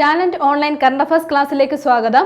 Talent online current affairs ക്ലാസ്സിലേക്ക് സ്വാഗതം.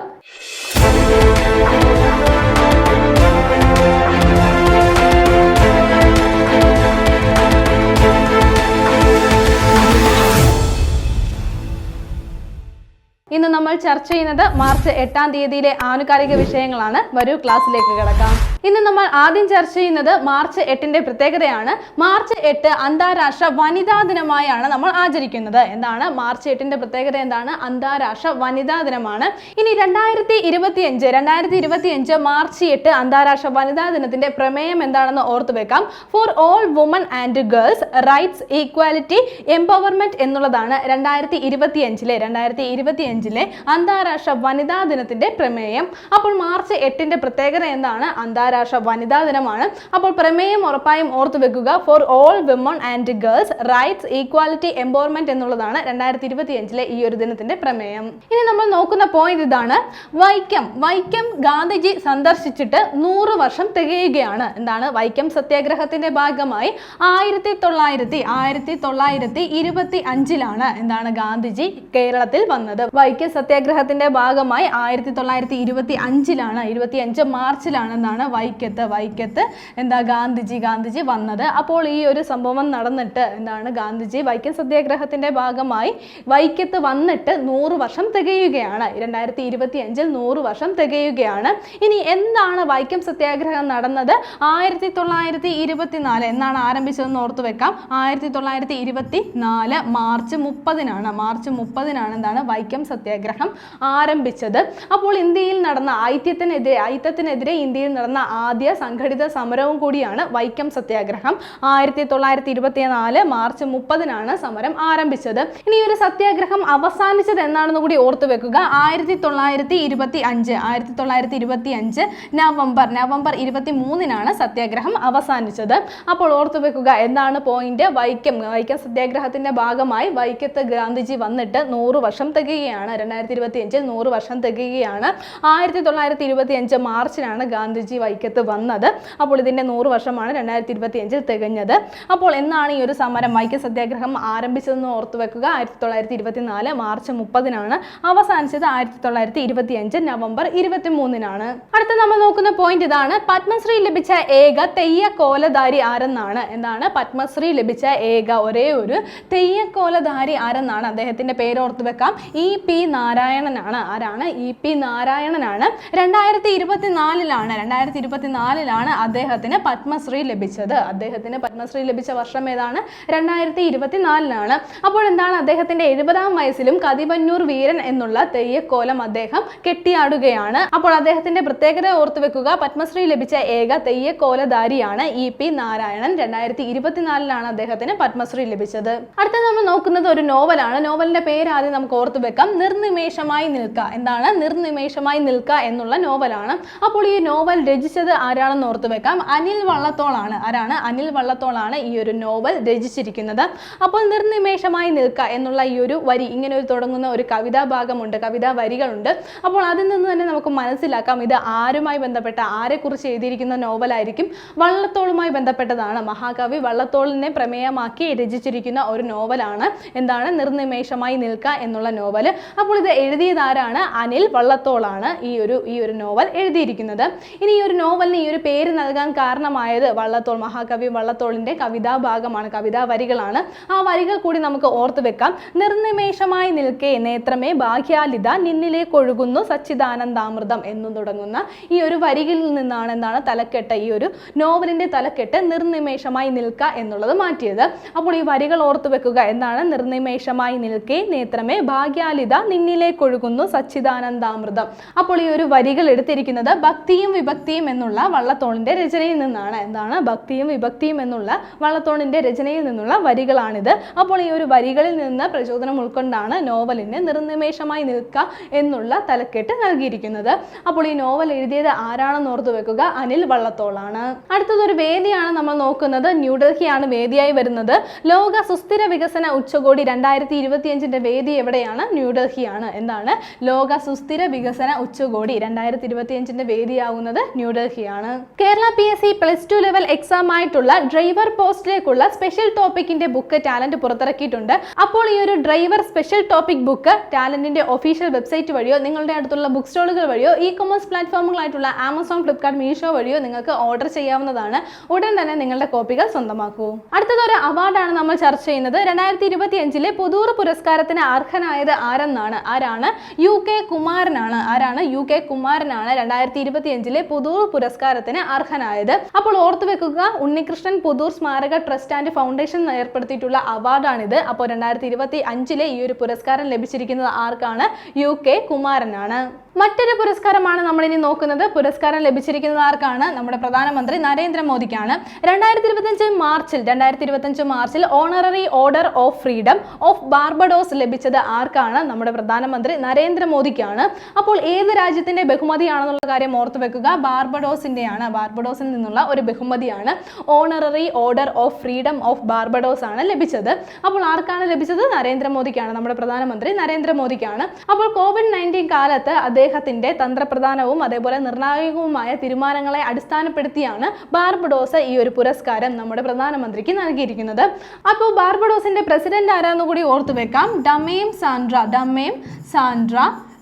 ഇന്ന് നമ്മൾ ചർച്ച ചെയ്യുന്നത് മാർച്ച് എട്ടാം തീയതിയിലെ ആനുകാലിക വിഷയങ്ങളാണ്. വരൂ ക്ലാസ്സിലേക്ക് കിടക്കാം. ഇന്ന് നമ്മൾ ആദ്യം ചർച്ച ചെയ്യുന്നത് മാർച്ച് എട്ടിന്റെ പ്രത്യേകതയാണ്. മാർച്ച് എട്ട് അന്താരാഷ്ട്ര വനിതാ ദിനമായാണ് നമ്മൾ ആചരിക്കുന്നത്. എന്താണ്? മാർച്ച് എട്ടിന്റെ പ്രത്യേകത എന്താണ്? അന്താരാഷ്ട്ര വനിതാ ദിനമാണ്. ഇനി രണ്ടായിരത്തി ഇരുപത്തിയഞ്ച് രണ്ടായിരത്തി ഇരുപത്തിയഞ്ച് മാർച്ച് എട്ട് അന്താരാഷ്ട്ര വനിതാ ദിനത്തിന്റെ പ്രമേയം എന്താണെന്ന് ഓർത്തു വെക്കാം. For all woman and girls rights equality empowerment എന്നുള്ളതാണ് രണ്ടായിരത്തി ഇരുപത്തിയഞ്ചിലെ രണ്ടായിരത്തി ഇരുപത്തിയഞ്ചിലെ അന്താരാഷ്ട്ര വനിതാ ദിനത്തിന്റെ പ്രമേയം. അപ്പോൾ മാർച്ച് എട്ടിന്റെ പ്രത്യേകത എന്താണ്? അന്താരാഷ്ട്ര വനിതാ ദിനമാണ്. അപ്പോൾ പ്രമേയം ഉറപ്പായും ഓർത്തു വെക്കുക. For all women and girls rights equality empowerment എന്നുള്ളതാണ് രണ്ടായിരത്തി ഇരുപത്തിയഞ്ചിലെ ഈ ഒരു ദിനത്തിന്റെ പ്രമേയം. ഇനി നമ്മൾ നോക്കുന്ന പോയിന്റ് ഇതാണ്. വൈക്കം. വൈക്കം ഗാന്ധിജി സന്ദർശിച്ചിട്ട് നൂറ് വർഷം തികയുകയാണ്. എന്താണ്? വൈക്കം സത്യാഗ്രഹത്തിന്റെ ഭാഗമായി ആയിരത്തി തൊള്ളായിരത്തി ആയിരത്തി തൊള്ളായിരത്തി ഇരുപത്തി അഞ്ചിലാണ് എന്താണ് ഗാന്ധിജി കേരളത്തിൽ വന്നത്. വൈക്കം സത്യാഗ്രഹത്തിന്റെ ഭാഗമായി ആയിരത്തി തൊള്ളായിരത്തി ഇരുപത്തി അഞ്ചിലാണ് ഇരുപത്തി അഞ്ച് മാർച്ചിലാണ് എന്താണ് വൈക്കത്ത് വൈക്കത്ത് എന്താ ഗാന്ധിജി ഗാന്ധിജി വന്നത്. അപ്പോൾ ഈ ഒരു സംഭവം നടന്നിട്ട് എന്താണ് ഗാന്ധിജി വൈക്കം സത്യാഗ്രഹത്തിന്റെ ഭാഗമായി വൈക്കത്ത് വന്നിട്ട് നൂറ് വർഷം തികയുകയാണ്. രണ്ടായിരത്തി ഇരുപത്തി അഞ്ചിൽ നൂറ് വർഷം തികയുകയാണ്. ഇനി എന്താണ് വൈക്കം സത്യാഗ്രഹം നടന്നത്? ആയിരത്തി തൊള്ളായിരത്തി ഇരുപത്തി നാല് എന്നാണ് ആരംഭിച്ചതെന്ന് ഓർത്തു വെക്കാം. ആയിരത്തി തൊള്ളായിരത്തി ഇരുപത്തി നാല് മാർച്ച് മുപ്പതിനാണ്. മാർച്ച് മുപ്പതിനാണ് എന്താണ് വൈക്കം സത്യാഗ്രഹം ആരംഭിച്ചത്. അപ്പോൾ ഇന്ത്യയിൽ നടന്ന ഐത്യത്തിനെതിരെ ഐത്യത്തിനെതിരെ ഇന്ത്യയിൽ നടന്ന ആദ്യ സംഘടിത സമരവും കൂടിയാണ് വൈക്കം സത്യാഗ്രഹം. ആയിരത്തി തൊള്ളായിരത്തി ഇരുപത്തി നാല് മാർച്ച് മുപ്പതിനാണ് സമരം ആരംഭിച്ചത്. ഇനി ഒരു സത്യാഗ്രഹം അവസാനിച്ചത് എന്നാണെന്ന് കൂടി ഓർത്തു വെക്കുക. ആയിരത്തി തൊള്ളായിരത്തി ഇരുപത്തി അഞ്ച് ആയിരത്തി തൊള്ളായിരത്തി ഇരുപത്തി അഞ്ച് നവംബർ നവംബർ ഇരുപത്തി മൂന്നിനാണ് സത്യാഗ്രഹം അവസാനിച്ചത്. അപ്പോൾ ഓർത്തു വെക്കുക എന്താണ് പോയിന്റ് വൈക്കം വൈക്കം സത്യാഗ്രഹത്തിന്റെ ഭാഗമായി വൈക്കത്ത് ഗാന്ധിജി വന്നിട്ട് നൂറ് വർഷം തികയുകയാണ്. രണ്ടായിരത്തി ഇരുപത്തി അഞ്ചിൽ നൂറ് വർഷം തികയുകയാണ്. ആയിരത്തി തൊള്ളായിരത്തി ഇരുപത്തി അഞ്ച് മാർച്ചിനാണ് ഗാന്ധിജി വൈക്കത്ത് വന്നത്. അപ്പോൾ ഇതിന്റെ നൂറ് വർഷമാണ് രണ്ടായിരത്തി ഇരുപത്തി അഞ്ചിൽ തികഞ്ഞത്. അപ്പോൾ എന്നാണ് ഈ ഒരു സമരം? വൈക്കം സത്യാഗ്രഹം ആരംഭിച്ചതെന്ന് ഓർത്തു വെക്കുക. ആയിരത്തി തൊള്ളായിരത്തി ഇരുപത്തി നാല് മാർച്ച് മുപ്പതിനാണ്. അവസാനിച്ചത് ആയിരത്തി തൊള്ളായിരത്തി ഇരുപത്തി അഞ്ച് നവംബർ ഇരുപത്തി മൂന്നിനാണ് അടുത്ത നമ്മൾ നോക്കുന്ന പോയിന്റ് ഇതാണ്. പത്മശ്രീ ലഭിച്ച ഏക തെയ്യ കോലധാരി ആരെന്നാണ്? എന്താണ്? പത്മശ്രീ ലഭിച്ച ഏക ഒരേ ഒരു തെയ്യ കോലധാരി ആരെന്നാണ്? അദ്ദേഹത്തിന്റെ പേര് ഓർത്തു വെക്കാം. ഇ പി നാരായണനാണ്. ആരാണ്? ഇ പി നാരായണനാണ്. രണ്ടായിരത്തി ഇരുപത്തിനാലിലാണ് രണ്ടായിരത്തി ഇരുപത്തിനാലിലാണ് അദ്ദേഹത്തിന് പത്മശ്രീ ലഭിച്ചത്. അദ്ദേഹത്തിന് പത്മശ്രീ ലഭിച്ച വർഷം ഏതാണ്? രണ്ടായിരത്തി ഇരുപത്തിനാലിലാണ് അപ്പോൾ എന്താണ് അദ്ദേഹത്തിന്റെ എഴുപതാം വയസ്സിലും കതിവന്നൂർ വീരൻ എന്നുള്ള തെയ്യക്കോലം അദ്ദേഹം കെട്ടിയാടുകയാണ്. അപ്പോൾ അദ്ദേഹത്തിന്റെ പ്രത്യേകത ഓർത്തു വെക്കുക. പത്മശ്രീ ലഭിച്ച ഏക തെയ്യക്കോലധാരിയാണ് ഇ പി നാരായണൻ. രണ്ടായിരത്തി ഇരുപത്തിനാലിലാണ് അദ്ദേഹത്തിന് പത്മശ്രീ ലഭിച്ചത്. അടുത്ത നമ്മൾ നോക്കുന്നത് ഒരു നോവലാണ്. നോവലിന്റെ പേര് ആദ്യം നമുക്ക് ഓർത്തു വെക്കാം. നിർനിമേഷമായി നിൽക്കുക എന്താണ്? നിർനിമേഷമായി നിൽക്കുക എന്നുള്ള നോവലാണ്. അപ്പോൾ ഈ നോവൽ രചിച്ചത് ആരാണെന്ന് ഓർത്തു വെക്കാം. അനിൽ വള്ളത്തോളാണ്. ആരാണ്? അനിൽ വള്ളത്തോളാണ് ഈ ഒരു നോവൽ രചിച്ചിരിക്കുന്നത്. അപ്പോൾ നിർനിമേഷമായി നിൽക്കുക എന്നുള്ള ഈ ഒരു വരി ഇങ്ങനെ ഒരു തുടങ്ങുന്ന ഒരു കവിതാ ഭാഗമുണ്ട് കവിതാ വരികളുണ്ട്. അപ്പോൾ അതിൽ നിന്ന് തന്നെ നമുക്ക് മനസ്സിലാക്കാം ഇത് ആരുമായി ബന്ധപ്പെട്ട ആരെക്കുറിച്ച് എഴുതിയിരിക്കുന്ന നോവലായിരിക്കും. വള്ളത്തോളുമായി ബന്ധപ്പെട്ടതാണ്. മഹാകവി വള്ളത്തോളിനെ പ്രമേയമാക്കി രചിച്ചിരിക്കുന്ന ഒരു നോവലാണ്. എന്താണ്? നിർനിമേഷമായി നിൽക്കുക എന്നുള്ള നോവൽ അപ്പോൾ ഇത് എഴുതിയതാരാണ് അനിൽ വള്ളത്തോളാണ് ഈ ഒരു ഈ ഒരു നോവൽ എഴുതിയിരിക്കുന്നത്. ഇനി ഈ ഒരു നോവലിന് ഈ ഒരു പേര് നൽകാൻ കാരണമായത് വള്ളത്തോൾ മഹാകവി വള്ളത്തോളിന്റെ കവിതാ ഭാഗമാണ് കവിതാ വരികളാണ്. ആ വരികൾ കൂടി നമുക്ക് ഓർത്തു വെക്കാം. നിർനിമേഷമായി നിൽക്കേ നേത്രമേ ഭാഗ്യാലിത നിന്നിലേക്ക് ഒഴുകുന്നു സച്ചിദാനന്ദാമൃതം എന്നു തുടങ്ങുന്ന ഈ ഒരു വരികളിൽ നിന്നാണ് എന്താണ് തലക്കെട്ട് ഈ ഒരു നോവലിന്റെ തലക്കെട്ട് നിർനിമേഷമായി നിൽക്ക എന്നുള്ളത് മാറ്റിയത്. അപ്പോൾ ഈ വരികൾ ഓർത്തു വെക്കുക. എന്താണ്? നിർനിമേഷമായി നിൽക്കേ നേത്രമേ ഭാഗ്യാലിത നിന്നിലേക്ക് ഒഴുകുന്നു സച്ചിദാനന്ദാമൃതം. അപ്പോൾ ഈ ഒരു വരികൾ എടുത്തിരിക്കുന്നത് ഭക്തിയും വിഭക്തിയും എന്നുള്ള വള്ളത്തോളിന്റെ രചനയിൽ നിന്നാണ്. എന്താണ്? ഭക്തിയും വിഭക്തിയും എന്നുള്ള വള്ളത്തോളിന്റെ രചനയിൽ നിന്നുള്ള വരികളാണിത്. അപ്പോൾ ഈ ഒരു വരികളിൽ നിന്ന് പ്രചോദനം ഉൾക്കൊണ്ടാണ് നോവലിന് നിർനിമേഷമായി നിൽക്കുക എന്നുള്ള തലക്കെട്ട് നൽകിയിരിക്കുന്നത്. അപ്പോൾ ഈ നോവൽ എഴുതിയത് ആരാണെന്ന് ഓർത്തു വെക്കുക? അനിൽ വള്ളത്തോളാണ്. അടുത്തത് ഒരു വേദിയാണ് നമ്മൾ നോക്കുന്നത്. ന്യൂഡൽഹിയാണ് വേദിയായി വരുന്നത്. ലോക സുസ്ഥിര വികസന ഉച്ചകോടി രണ്ടായിരത്തി ഇരുപത്തിയഞ്ചിന്റെ വേദി എവിടെയാണ്? ന്യൂഡൽഹിയാണ്. എന്താണ്? ലോക സുസ്ഥിര വികസന ഉച്ചകോടി രണ്ടായിരത്തി ഇരുപത്തിയഞ്ചിന്റെ വേദിയാവുന്നത് ന്യൂഡൽഹിയാണ് Kerala P S C plus two level exam ആയിട്ടുള്ള ഡ്രൈവർ പോസ്റ്റിലേക്കുള്ള സ്പെഷ്യൽ ടോപ്പിക്കിന്റെ ബുക്ക് ടാലന്റ് പുറത്തിറക്കിയിട്ടുണ്ട്. അപ്പോൾ ഈ ഒരു ഡ്രൈവർ സ്പെഷ്യൽ ടോപ്പിക് ബുക്ക് ടാലന്റിന്റെ ഒഫീഷ്യൽ വെബ്സൈറ്റ് വഴിയോ നിങ്ങളുടെ അടുത്തുള്ള ബുക്ക് സ്റ്റോളുകൾ വഴിയോ ഇ കൊമേഴ്സ് പ്ലാറ്റ്ഫോമുകളായിട്ടുള്ള ആമസോൺ ഫ്ലിപ്കാർട്ട് മീഷോ വഴിയോ നിങ്ങൾക്ക് ഓർഡർ ചെയ്യാവുന്നതാണ്. ഉടൻ തന്നെ നിങ്ങളുടെ കോപ്പികൾ സ്വന്തമാക്കൂ. അടുത്തത് ഒരു അവാർഡാണ് നമ്മൾ ചർച്ച ചെയ്യുന്നത്. രണ്ടായിരത്തി ഇരുപത്തി അഞ്ചിലെ പുതൂർ പുരസ്കാരത്തിന് അർഹനായത് ആരെന്നാണ്? ആരാണ്? യു കെ കുമാരനാണ്. ആരാണ്? യു കെ കുമാരനാണ്. രണ്ടായിരത്തി ഇരുപത്തി അഞ്ചിലെ പുതൂർ പുരസ്കാരത്തിന് അർഹനായത്. അപ്പോൾ ഓർത്തു വെക്കുക ഉണ്ണികൃഷ്ണൻ പുതൂർ സ്മാരക ട്രസ്റ്റ് ആൻഡ് ഫൗണ്ടേഷൻ ഏർപ്പെടുത്തിയിട്ടുള്ള അവാർഡാണിത്. അപ്പോൾ രണ്ടായിരത്തി ഇരുപത്തി അഞ്ചിലെ ഈ ഒരു പുരസ്കാരം ലഭിച്ചിരിക്കുന്നത് ആർക്കാണ്? യു കെ കുമാരനാണ്. മറ്റൊരു പുരസ്കാരമാണ് നമ്മൾ ഇനി നോക്കുന്നത്. പുരസ്കാരം ലഭിച്ചിരിക്കുന്നത് ആർക്കാണ്? നമ്മുടെ പ്രധാനമന്ത്രി നരേന്ദ്രമോദിക്കാണ്. രണ്ടായിരത്തി ഇരുപത്തഞ്ച് മാർച്ചിൽ രണ്ടായിരത്തി ഇരുപത്തഞ്ച് മാർച്ചിൽ honorary order of freedom of Barbados ലഭിച്ചത് ആർക്കാണ്? നമ്മുടെ പ്രധാനമന്ത്രി നരേന്ദ്രമോദിക്കാണ്. അപ്പോൾ ഏത് രാജ്യത്തിന്റെ ബഹുമതിയാണെന്നുള്ള കാര്യം ഓർത്തു വെക്കുക. ബാർബഡോസിന്റെയാണ്. ബാർബഡോസിൽ നിന്നുള്ള ഒരു ബഹുമതിയാണ്. Honorary order of freedom of Barbados ആണ് ലഭിച്ചത്. അപ്പോൾ ആർക്കാണ് ലഭിച്ചത്? നരേന്ദ്രമോദിക്കാണ്. നമ്മുടെ പ്രധാനമന്ത്രി നരേന്ദ്രമോദിക്കാണ്. അപ്പോൾ കോവിഡ് നയന്റീൻ കാലത്ത് അദ്ദേഹത്തിന്റെ തന്ത്രപ്രധാനവും അതേപോലെ നിർണായകവുമായ തീരുമാനങ്ങളെ അടിസ്ഥാനപ്പെടുത്തിയാണ് ബാർബഡോസ് ഈ ഒരു പുരസ്കാരം നമ്മുടെ പ്രധാനമന്ത്രിക്ക് നൽകിയിരിക്കുന്നത്. അപ്പോൾ ബാർബഡോസിന്റെ പ്രസിഡന്റ് ആരാന്ന് കൂടി ഓർത്തു വെക്കാം Dame Sandra. Dame Sandra.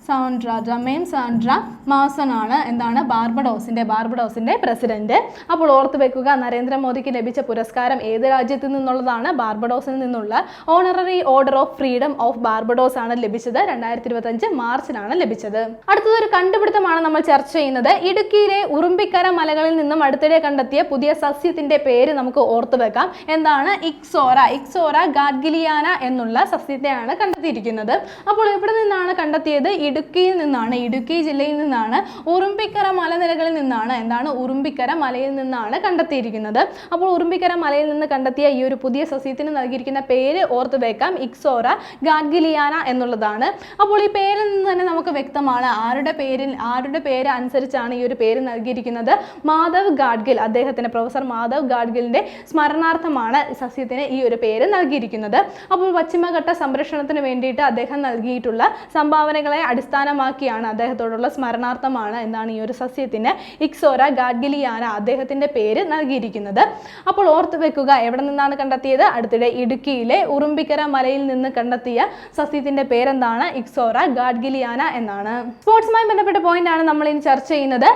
Sandra ജമേം Sandra Mason ആണ് എന്താണ്? ബാർബഡോസിന്റെ ബാർബഡോസിന്റെ പ്രസിഡന്റ്. അപ്പോൾ ഓർത്ത് വെക്കുക നരേന്ദ്രമോദിക്ക് ലഭിച്ച പുരസ്കാരം ഏത് രാജ്യത്തു നിന്നുള്ളതാണ്? ബാർബഡോസിൽ നിന്നുള്ള. Honorary order of freedom of Barbados ആണ് ലഭിച്ചത്. രണ്ടായിരത്തി ഇരുപത്തഞ്ച് മാർച്ചിലാണ് ലഭിച്ചത്. അടുത്തതൊരു കണ്ടുപിടുത്തമാണ് നമ്മൾ ചർച്ച ചെയ്യുന്നത്. ഇടുക്കിയിലെ ഉറുമ്പിക്കര മലകളിൽ നിന്നും അടുത്തിടെ കണ്ടെത്തിയ പുതിയ സസ്യത്തിന്റെ പേര് നമുക്ക് ഓർത്തു വെക്കാം. എന്താണ്? ഇക്സോറ. ഇക്സോറ ഗാഡ്ഗിലിയാന എന്നുള്ള സസ്യത്തെയാണ് കണ്ടെത്തിയിരിക്കുന്നത്. അപ്പോൾ എവിടെ നിന്നാണ് കണ്ടെത്തിയത്? ഇടുക്കിയിൽ നിന്നാണ് ഇടുക്കി ജില്ലയിൽ നിന്നാണ് ഉറുമ്പിക്കര മലനിരകളിൽ നിന്നാണ് എന്താണ് ഉറുമ്പിക്കര മലയിൽ നിന്നാണ് കണ്ടെത്തിയിരിക്കുന്നത്. അപ്പോൾ ഉറുമ്പിക്കര മലയിൽ നിന്ന് കണ്ടെത്തിയ ഈ ഒരു പുതിയ സസ്യത്തിന് നൽകിയിരിക്കുന്ന പേര് ഓർത്ത് വെക്കാം. ഇക്സോറ ഗാഡ്ഗിലിയാന എന്നുള്ളതാണ്. അപ്പോൾ ഈ പേരിൽ നിന്ന് തന്നെ നമുക്ക് വ്യക്തമാണ് ആരുടെ പേരിൽ ആരുടെ പേര് അനുസരിച്ചാണ് ഈ ഒരു പേര് നൽകിയിരിക്കുന്നത്. മാധവ് ഗാഡ്ഗിൽ അദ്ദേഹത്തിന് പ്രൊഫസർ മാധവ് ഗാഡ്ഗിലിന്റെ സ്മരണാർത്ഥമാണ് സസ്യത്തിന് ഈ ഒരു പേര് നൽകിയിരിക്കുന്നത്. അപ്പോൾ പശ്ചിമഘട്ട സംരക്ഷണത്തിന് വേണ്ടിയിട്ട് അദ്ദേഹം നൽകിയിട്ടുള്ള സംഭാവനകളെ അടിസ്ഥാനമാക്കിയാണ് അദ്ദേഹത്തോടുള്ള സ്മരണാർത്ഥമാണ് എന്നാണ് ഈ ഒരു സസ്യത്തിന് ഇക്സോര ഗാഡ്ഗിലിയാന അദ്ദേഹത്തിന്റെ പേര് നൽകിയിരിക്കുന്നത്. അപ്പോൾ ഓർത്ത് വെക്കുക എവിടെ നിന്നാണ് കണ്ടെത്തിയത്? അടുത്തിടെ ഇടുക്കിയിലെ ഉറുമ്പിക്കര മലയിൽ നിന്ന് കണ്ടെത്തിയ സസ്യത്തിന്റെ പേരെന്താണ്? ഇക്സോറ ഗാഡ്ഗിലിയാന എന്നാണ്. സ്പോർട്സുമായി ബന്ധപ്പെട്ട പോയിന്റ് ആണ് നമ്മൾ ഇനി ചർച്ച ചെയ്യുന്നത്.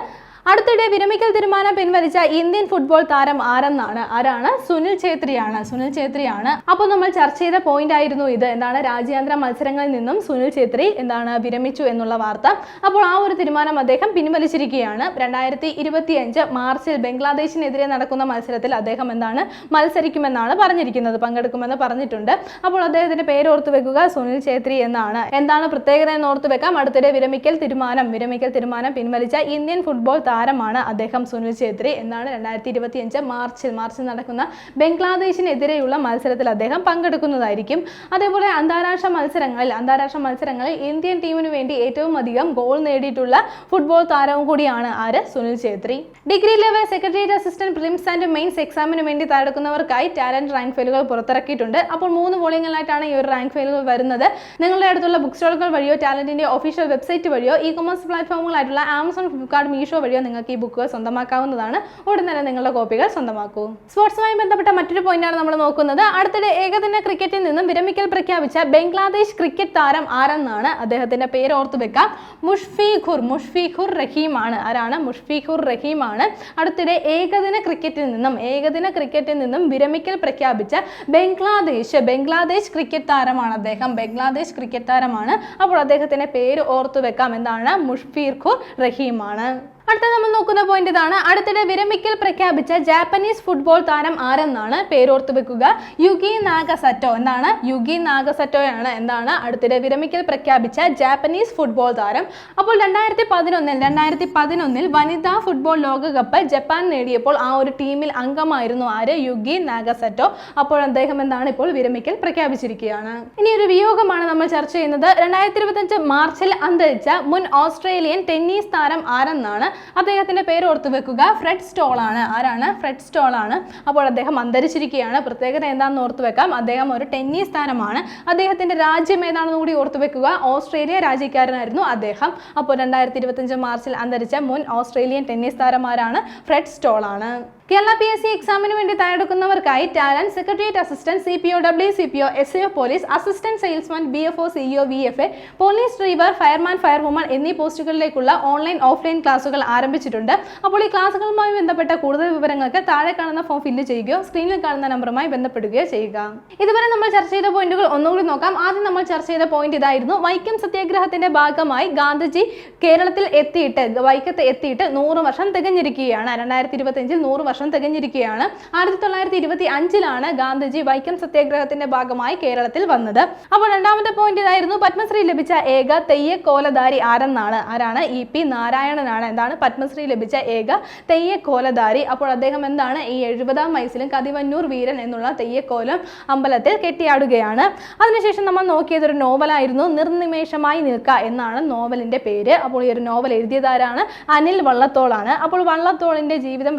അടുത്തിടെ വിരമിക്കൽ തീരുമാനം പിൻവലിച്ച ഇന്ത്യൻ ഫുട്ബോൾ താരം ആരെന്നാണ്? ആരാണ്? സുനിൽ ഛേത്രിയാണ്. സുനിൽ ഛേത്രിയാണ്. അപ്പോൾ നമ്മൾ ചർച്ച ചെയ്ത പോയിന്റ് ആയിരുന്നു ഇത്. എന്താണ് രാജ്യാന്തര മത്സരങ്ങളിൽ നിന്നും സുനിൽ ഛേത്രി എന്താണ് വിരമിച്ചു എന്നുള്ള വാർത്ത. അപ്പോൾ ആ ഒരു തീരുമാനം അദ്ദേഹം പിൻവലിച്ചിരിക്കുകയാണ്. രണ്ടായിരത്തി ഇരുപത്തിയഞ്ച് മാർച്ചിൽ ബംഗ്ലാദേശിനെതിരെ നടക്കുന്ന മത്സരത്തിൽ അദ്ദേഹം എന്താണ് മത്സരിക്കുമെന്നാണ് പറഞ്ഞിരിക്കുന്നത്. പങ്കെടുക്കുമെന്ന് പറഞ്ഞിട്ടുണ്ട്. അപ്പോൾ അദ്ദേഹത്തിന്റെ പേര് ഓർത്തു വെക്കുക. സുനിൽ ഛേത്രി എന്നാണ്. എന്താണ് പ്രത്യേകത എന്ന് ഓർത്തു വെക്കാം. അടുത്തിടെ വിരമിക്കൽ തീരുമാനം വിരമിക്കൽ തീരുമാനം പിൻവലിച്ച ഇന്ത്യൻ ഫുട്ബോൾ താരമാണ് അദ്ദേഹം സുനിൽ ഛേത്രി എന്നാണ് രണ്ടായിരത്തി ഇരുപത്തി അഞ്ച് മാർച്ചിൽ മാർച്ചിൽ നടക്കുന്ന ബംഗ്ലാദേശിനെതിരെയുള്ള മത്സരത്തിൽ അദ്ദേഹം പങ്കെടുക്കുന്നതായിരിക്കും. അതേപോലെ അന്താരാഷ്ട്ര മത്സരങ്ങളിൽ അന്താരാഷ്ട്ര മത്സരങ്ങളിൽ ഇന്ത്യൻ ടീമിന് വേണ്ടി ഏറ്റവും അധികം ഗോൾ നേടിയിട്ടുള്ള ഫുട്ബോൾ താരവും കൂടിയാണ് ആര്? Sunil Chhetri. Degree level secretariat assistant prelims and mains എക്സാമിന് വേണ്ടി തയ്യാറെടുക്കുന്നവർക്കായി ടാലന്റ് റാങ്ക് ഫെയിലുകൾ പുറത്തിറക്കിയിട്ടുണ്ട്. അപ്പോൾ മൂന്ന് വോളിയങ്ങളായിട്ടാണ് ഈ ഒരു റാങ്ക് ഫെയിലുകൾ വരുന്നത്. നിങ്ങളുടെ അടുത്തുള്ള ബുക്ക് സ്റ്റോളുകൾ വഴിയോ ടാലന്റിന്റെ ഒഫീഷ്യൽ വെബ്സൈറ്റ് വഴിയോ ഇ കൊമേഴ്സ് പ്ലാറ്റ്ഫോമുകളായിട്ടുള്ള ആമസോൺ ഫ്ലിപ്കാർട്ട് മീഷോ വഴിയോ നിങ്ങൾക്ക് ഈ ബുക്കുകൾ സ്വന്തമാക്കാവുന്നതാണ്. ഉടൻ തന്നെ നിങ്ങളുടെ കോപ്പികൾ സ്വന്തമാക്കൂ. സ്പോർട്സുമായി ബന്ധപ്പെട്ട മറ്റൊരു പോയിന്റാണ് നമ്മൾ നോക്കുന്നത്. അടുത്തിടെ ഏകദിന ക്രിക്കറ്റിൽ നിന്നും വിരമിക്കൽ പ്രഖ്യാപിച്ച ബംഗ്ലാദേശ് ക്രിക്കറ്റ് താരം ആരെന്നാണ് അദ്ദേഹത്തിന്റെ പേര് ഓർത്തു വെക്കാം. മുഷ്ഫീഖുർ മുഷ്ഫീഖുർ റഹീമാണ് ആരാണ്? മുഷ്ഫീഖുർ റഹീമാണ് അടുത്തിടെ ഏകദിന ക്രിക്കറ്റിൽ നിന്നും ഏകദിന ക്രിക്കറ്റിൽ നിന്നും വിരമിക്കൽ പ്രഖ്യാപിച്ച ബംഗ്ലാദേശ് ബംഗ്ലാദേശ് ക്രിക്കറ്റ് താരമാണ് അദ്ദേഹം. ബംഗ്ലാദേശ് ക്രിക്കറ്റ് താരമാണ്. അപ്പോൾ അദ്ദേഹത്തിന്റെ പേര് ഓർത്തു വെക്കാം. എന്താണ്? മുഷ്ഫീഖുർ റഹീമാണ് അടുത്ത നമ്മൾ നോക്കുന്ന പോയിന്റ് ഇതാണ്. അടുത്തിടെ വിരമിക്കൽ പ്രഖ്യാപിച്ച ജാപ്പനീസ് ഫുട്ബോൾ താരം ആരെന്നാണ് പേരോർത്ത് വെക്കുക. യുഗി നാഗസറ്റോ എന്താണ്? യുഗി നാഗസറ്റോയാണ് എന്താണ്? അടുത്തിടെ വിരമിക്കൽ പ്രഖ്യാപിച്ച ജാപ്പനീസ് ഫുട്ബോൾ താരം. അപ്പോൾ രണ്ടായിരത്തി പതിനൊന്നിൽ രണ്ടായിരത്തി പതിനൊന്നിൽ വനിതാ ഫുട്ബോൾ ലോകകപ്പ് ജപ്പാൻ നേടിയപ്പോൾ ആ ഒരു ടീമിൽ അംഗമായിരുന്നു ആര്? യുഗി നാഗസറ്റോ അപ്പോൾ അദ്ദേഹം എന്താണ് ഇപ്പോൾ വിരമിക്കൽ പ്രഖ്യാപിച്ചിരിക്കുകയാണ്. ഇനി ഒരു വിയോഗമാണ് നമ്മൾ ചർച്ച ചെയ്യുന്നത്. രണ്ടായിരത്തി ഇരുപത്തഞ്ച് മാർച്ചിൽ അന്തരിച്ച മുൻ ഓസ്ട്രേലിയൻ ടെന്നീസ് താരം ആരെന്നാണ് അദ്ദേഹത്തിന്റെ പേര് ഓർത്ത് വെക്കുക. ഫ്രെഡ് സ്റ്റോൾ ആണ്. ആരാണ്? ഫ്രെഡ് സ്റ്റോൾ ആണ്. അപ്പോൾ അദ്ദേഹം അന്തരിച്ചിരിക്കുകയാണ്. പ്രത്യേകത എന്താണെന്ന് ഓർത്ത് വെക്കാം. അദ്ദേഹം ഒരു ടെന്നീസ് താരമാണ്. അദ്ദേഹത്തിന്റെ രാജ്യം ഏതാണെന്ന് കൂടി ഓർത്ത് വെക്കുക. ഓസ്ട്രേലിയ രാജ്യക്കാരനായിരുന്നു അദ്ദേഹം. അപ്പോൾ രണ്ടായിരത്തി ഇരുപത്തഞ്ച് മാർച്ചിൽ അന്തരിച്ച മുൻ ഓസ്ട്രേലിയൻ ടെന്നീസ് താരമാരാണ് ഫ്രെഡ് സ്റ്റോൾ ആണ്. കേരള പി എസ് സി എക്സാമിന് വേണ്ടി തയ്യാറെടുക്കുന്നവർക്കായി talent secretariat assistant C P O W C P O S F police assistant salesman B F O CEO V F A police driver fireman fire woman എന്നീ പോസ്റ്റുകളിലേക്കുള്ള online offline ക്ലാസുകൾ ആരംഭിച്ചിട്ടുണ്ട്. അപ്പോൾ ഈ ക്ലാസുകളുമായി ബന്ധപ്പെട്ട കൂടുതൽ വിവരങ്ങൾക്ക് താഴെ കാണുന്ന ഫോം ഫില്ല് ചെയ്യുകയോ സ്ക്രീനിൽ കാണുന്ന നമ്പറുമായി ബന്ധപ്പെടുകയോ ചെയ്യുക. ഇതുവരെ നമ്മൾ ചർച്ച ചെയ്ത പോയിന്റുകൾ ഒന്നുകൂടി നോക്കാം. ആദ്യം നമ്മൾ ചർച്ച ചെയ്ത പോയിന്റ് ഇതായിരുന്നു. വൈക്കം സത്യാഗ്രഹത്തിന്റെ ഭാഗമായി ഗാന്ധിജി കേരളത്തിൽ എത്തിയിട്ട് വൈക്കത്ത് എത്തിയിട്ട് നൂറ് വർഷം തികഞ്ഞിരിക്കുകയാണ്. രണ്ടായിരത്തി ഇരുപത്തിയഞ്ചിൽ നൂറ് വർഷം തികഞ്ഞിരിക്കുകയാണ്. ആയിരത്തി തൊള്ളായിരത്തി ഇരുപത്തി അഞ്ചിലാണ് ഗാന്ധിജി വൈക്കം സത്യാഗ്രഹത്തിന്റെ ഭാഗമായി കേരളത്തിൽ വന്നത്. അപ്പോൾ രണ്ടാമത്തെ പോയിന്റ് ഇതായിരുന്നു പത്മശ്രീ ലഭിച്ച ഏക തെയ്യക്കോലധാരി ആരെന്നാണ്? ആരാണ്? ഇ പി നാരായണനാണ്. എന്താണ് പത്മശ്രീ ലഭിച്ച ഏക തെയ്യക്കോലധാരി അപ്പോൾ അദ്ദേഹം എന്താണ്? ഈ എഴുപതാം വയസ്സിലും കതിവന്നൂർ വീരൻ എന്നുള്ള തെയ്യക്കോലം അമ്പലത്തിൽ കെട്ടിയാടുകയാണ്. അതിനുശേഷം നമ്മൾ നോക്കിയത് ഒരു നോവലായിരുന്നു നിർനിമേഷമായി നിൽക്ക എന്നാണ് നോവലിന്റെ പേര്. അപ്പോൾ ഈ ഒരു നോവൽ എഴുതിയതാരാണ് അനിൽ വള്ളത്തോളാണ്. അപ്പോൾ വള്ളത്തോളിന്റെ ജീവിതം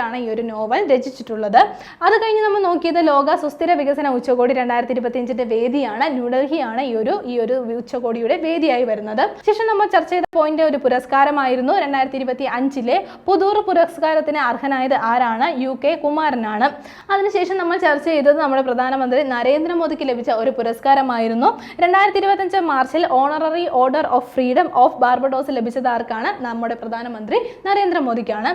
പ്രമേയമാക്കിയിട്ടാണ് ഈ ഒരു നോവൽ രചിച്ചിട്ടുള്ളത്. അത് കഴിഞ്ഞ് നമ്മൾ നോക്കിയത് ലോക സുസ്ഥിര വികസന ഉച്ചകോടി രണ്ടായിരത്തി ഇരുപത്തിയഞ്ചിന്റെ വേദിയാണ് ന്യൂഡൽഹിയാണ് ഈ ഒരു ഈ ഒരു ഉച്ചകോടിയുടെ വേദിയായി വരുന്നത്. ശേഷം നമ്മൾ ചർച്ച ചെയ്ത പോയിന്റ് ഒരു പുരസ്കാരമായിരുന്നു രണ്ടായിരത്തി ഇരുപത്തി അഞ്ചിലെ പുതൂർ പുരസ്കാരത്തിന് അർഹനായത് ആരാണ്? യു കെ കുമാരനാണ്. അതിനുശേഷം നമ്മൾ ചർച്ച ചെയ്തത് നമ്മുടെ പ്രധാനമന്ത്രി നരേന്ദ്രമോദിക്ക് ലഭിച്ച ഒരു പുരസ്കാരമായിരുന്നു. രണ്ടായിരത്തി ഇരുപത്തഞ്ച് മാർച്ചിൽ honorary order of freedom of Barbados ലഭിച്ചത് ആർക്കാണ്? നമ്മുടെ പ്രധാനമന്ത്രി നരേന്ദ്രമോദിക്കാണ്.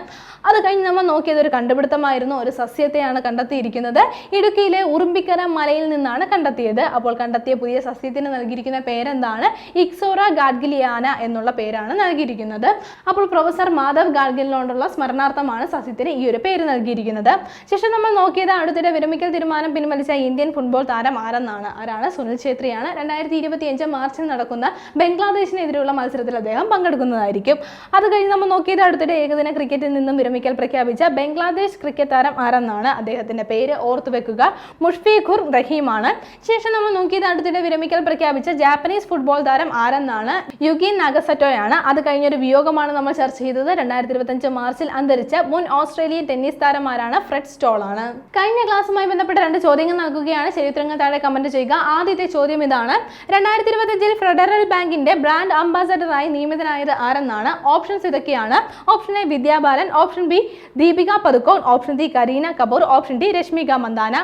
അത് കഴിഞ്ഞ് നമ്മൾ നോക്കിയത് ഒരു കണ്ടുപിടുത്തമായിരുന്നു ഒരു സസ്യത്തെയാണ് കണ്ടെത്തിയിരിക്കുന്നത്. ഇടുക്കിയിലെ ഉറുമ്പിക്കര മലയിൽ നിന്നാണ് കണ്ടെത്തിയത്. അപ്പോൾ കണ്ടെത്തിയ പുതിയ സസ്യത്തിന് നൽകിയിരിക്കുന്ന പേരെന്താണ്? ഇക്സോറ ഗാഡ്ഗിലിയാന എന്നുള്ള പേരാണ് നൽകിയിരിക്കുന്നത്. അപ്പോൾ പ്രൊഫസർ മാധവ് ഗാഡ്ഗിലിനോടുള്ള സ്മരണാർത്ഥമാണ് സസ്യത്തിന് ഈ ഒരു പേര് നൽകിയിരിക്കുന്നത്. ശേഷം നമ്മൾ നോക്കിയത് അടുത്തിടെ വിരമിക്കൽ തീരുമാനം പിൻവലിച്ച ഇന്ത്യൻ ഫുട്ബോൾ താരം ആരെന്നാണ്? ആരാണ്? സുനിൽ ഛേത്രിയാണ്. രണ്ടായിരത്തി ഇരുപത്തി അഞ്ച് മാർച്ചിൽ നടക്കുന്ന ബംഗ്ലാദേശിനെതിരെയുള്ള മത്സരത്തിൽ അദ്ദേഹം പങ്കെടുക്കുന്നതായിരിക്കും. അത് കഴിഞ്ഞ് നമ്മൾ നോക്കിയത് അടുത്തിടെ ഏകദിന ക്രിക്കറ്റിൽ നിന്നും വിരമിക്കൽ പ്രഖ്യാപിച്ച ബംഗ്ലാദേശ് ക്രിക്കറ്റ് താരം ആരെന്നാണ് അദ്ദേഹത്തിന്റെ പേര് ഓർത്തു വെക്കുക. മുഷ്ഫീഖുർ റഹീമാണ്. ശേഷം നമ്മൾ നോക്കിയത് അടുത്തിടെ വിരമിക്കൽ പ്രഖ്യാപിച്ച ജാപ്പനീസ് ഫുട്ബോൾ താരം ആരെന്നാണ്? യുഗീൻ നഗസറ്റോയാണ്. അത് കഴിഞ്ഞൊരു വിയോഗമാണ് നമ്മൾ ചർച്ച ചെയ്തത്. രണ്ടായിരത്തി ഇരുപത്തഞ്ച് മാർച്ചിൽ അന്തരിച്ച മുൻ ഓസ്ട്രേലിയൻ ടെന്നീസ് താരമാരാണ് ഫ്രെഡ് സ്റ്റോൾ ആണ് കഴിഞ്ഞ ക്ലാസ്സുമായി ബന്ധപ്പെട്ട രണ്ട് ചോദ്യങ്ങൾ നൽകുകയാണ്. ചരിത്രങ്ങൾ താഴെ കമന്റ് ചെയ്യുക. ആദ്യത്തെ ചോദ്യം ഇതാണ്. രണ്ടായിരത്തി ഇരുപത്തഞ്ചിൽ ഫെഡറൽ ബാങ്കിന്റെ ബ്രാൻഡ് അംബാസഡറായി നിയമിതനായത് ആരെന്നാണ്? ഓപ്ഷൻസ് ഇതൊക്കെയാണ്. Option A Vidya Balan option B Deepika Padukone option D Kareena Kapoor option D Rashmika Mandanna.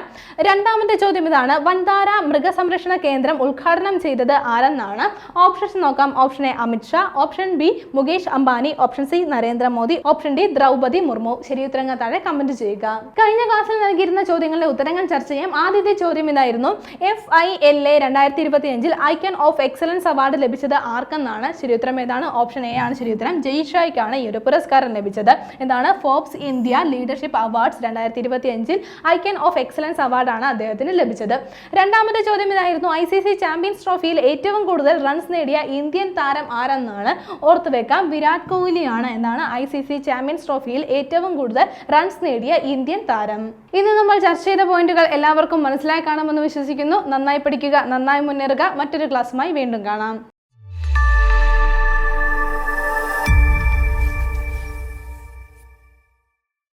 രണ്ടാമത്തെ ചോദ്യം ഇതാണ് വന്താര മൃഗസംരക്ഷണ കേന്ദ്രം ഉദ്ഘാടനം ചെയ്തത് ആരെന്നാണ്? ഓപ്ഷൻസ് നോക്കാം option A Amit Shah option B Mukesh Ambani option C Narendra Modi option D Droupadi Murmu. ശരി ഉത്തരങ്ങൾ താഴെ കമന്റ് ചെയ്യുക. കഴിഞ്ഞ ക്ലാസ്സിൽ നൽകിയിരുന്ന ചോദ്യങ്ങളുടെ ഉത്തരങ്ങൾ ചർച്ച ചെയ്യാം. ആദ്യത്തെ ചോദ്യം ഇതായിരുന്നു എഫ് ഐ എൽ എ രണ്ടായിരത്തി ഇരുപത്തി അഞ്ചിൽ ഐക്കൺ ഓഫ് എക്സലൻസ് അവാർഡ് ലഭിച്ചത് ആർക്കെന്നാണ്? ശരിയുത്തരം ഏതാണ്? ഓപ്ഷൻ എ ആണ് ശരിയുത്തരം ജയ്ഷായ്ക്കാണ് ഈ ഒരു പുരസ്കാരം ലഭിച്ചത്. എന്താണ്? ഫോബ്സ് ഇന്ത്യ ലീഡർഷിപ്പ് അവാർഡ്സ് രണ്ടായിരത്തി ഇരുപത്തി അഞ്ചിൽ ഐക്കൺ ഓഫ് എക്സലൻസ് അവാർഡാണ് അദ്ദേഹത്തിന് ലഭിച്ചത്. രണ്ടാമത്തെ ചോദ്യം ഇതായിരുന്നു. ഐ സി സി ചാമ്പ്യൻസ് ട്രോഫിയിൽ ഏറ്റവും കൂടുതൽ റൺസ് നേടിയ ഇന്ത്യൻ താരം ആരെന്നാണ് ഓർത്തുവെക്കാം. വിരാട് കോഹ്ലിയാണ് എന്നാണ് ഐ സി സി ചാമ്പ്യൻസ് ട്രോഫിയിൽ ഏറ്റവും കൂടുതൽ റൺസ് നേടിയ ഇന്ത്യൻ താരം. ഇന്ന് നമ്മൾ ചർച്ച ചെയ്ത പോയിന്റുകൾ എല്ലാവർക്കും മനസ്സിലായി കാണുമെന്ന് വിശ്വസിക്കുന്നു. നന്നായി പഠിക്കുക നന്നായി മുന്നേറുക. മറ്റൊരു ക്ലാസ്സുമായി വീണ്ടും കാണാം.